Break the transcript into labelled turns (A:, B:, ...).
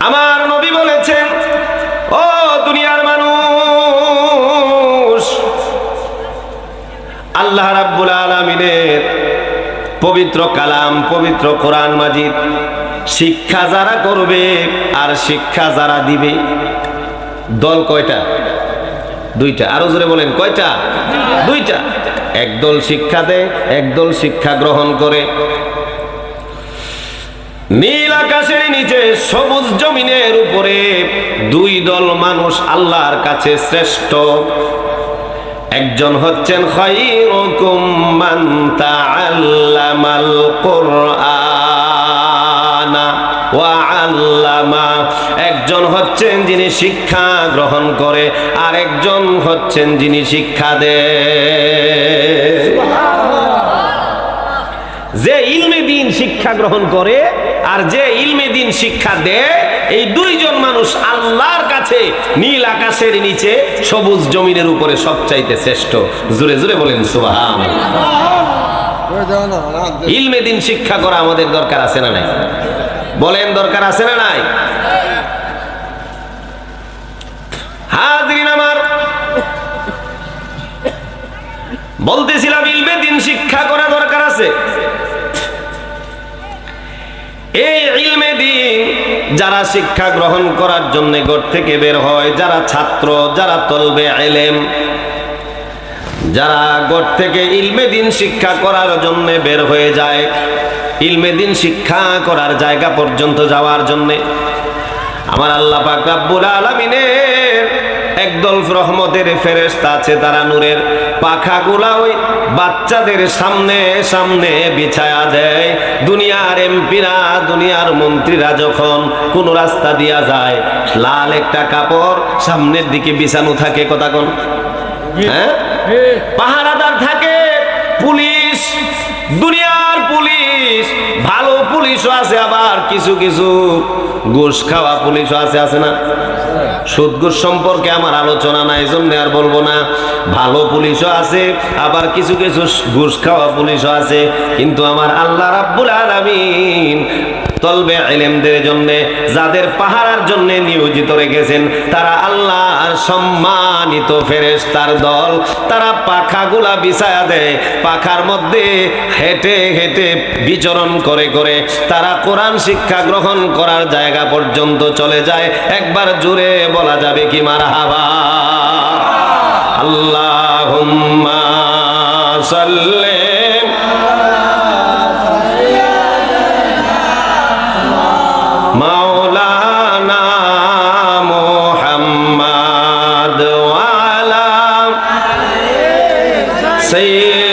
A: আমার নবী বলেছেন, ও দুনিয়ার মানুষ, আল্লাহ রাব্বুল আলামিনের পবিত্র কালাম, পবিত্র কোরআন মাজিদ শিক্ষা যারা করবে আর শিক্ষা যারা দিবে। দল কয়টা? দুইটা। আরও জোরে বলেন, কয়টা? দুইটা। একদল শিক্ষা দেয়, একদল শিক্ষা গ্রহণ করে। নীল আকাশের নিচে, সবুজ জমিনের উপরে দুই দল মানুষ আল্লাহর কাছে শ্রেষ্ঠ। একজন হচ্ছেন একজন হচ্ছেন যিনি শিক্ষা গ্রহণ করে আর একজন হচ্ছেন যিনি শিক্ষা দেয় যে ইলমে দিন শিক্ষা গ্রহণ করে আর যে ইলমে দিন শিক্ষা দেয়, এই দুইজন মানুষ আল্লাহর কাছে, নীল আকাশের নিচে, সবুজ জমিনের উপরে সবচাইতে শ্রেষ্ঠ। জুড়ে জুড়ে বলেন সুবহান ইলমে দিন শিক্ষা করা আমাদের দরকার আছে না নাই? বলেন, দরকার আছে না নাই? হাজরিন আমার, বলতেছিলাম ইলমে দিন, যারা শিক্ষা গ্রহণ করার জন্য ঘর থেকে বের হয়, যারা ছাত্র, যারা তলবে এলেম, যারা ঘর থেকে ইলমে দিন শিক্ষা করার জন্য বের হয়ে যায়, ইলমে দিন শিক্ষা করার জায়গা পর্যন্ত যাওয়ার জন্যে। আমার আল্লাহ পাক রাব্বুল আলামিনের একদল রহমতের ফেরেশতা আছে, তারা নূরের পাখাগুলা ওই বাচ্চাদের সামনে সামনে বিছায়া দেয়। দুনিয়ার এমপিরা, দুনিয়ার মন্ত্রীরা যখন কোন রাস্তা দিয়া যায়, লাল একটা কাপড় সামনের দিকে বিছানো থাকে, কথা কোন। হ্যাঁ? পাহারাদার থাকে, পুলিশ, দুনিয়ার পুলিশ, ভালো পুলিশও আছে, আবার কিছু কিছু ঘুষ খাওয়া পুলিশও আছে আছে না? সুদ সম্পর্কে আমার আলোচনা নাই জন্য আর বলব না। ভালো পুলিশও আছে, আবার কিছু কিছু ঘুষ খাওয়া পুলিশও আছে, কিন্তু আমার আল্লাহ রাব্বুল আলামিন তলবে এলেমদের জন্য, যাদের পাহারার জন্য নিয়োজিত রেখেছেন, তারা আল্লাহর সম্মানিত ফেরেশতার দল। তারা পাখাগুলা বিছায়া দেয়, পাখার মধ্যে হেঁটে হেঁটে বিচরণ করে করে তারা কোরআন শিক্ষা গ্রহণ করার জায়গা পর্যন্ত চলে যায়। একবার জুড়ে বলা যাবে কি মারা হাবা আল্লাহুম্মা সাল্লি মাওলানা মোহাম্মদ ওয়ালা সাইয়্যিদিনা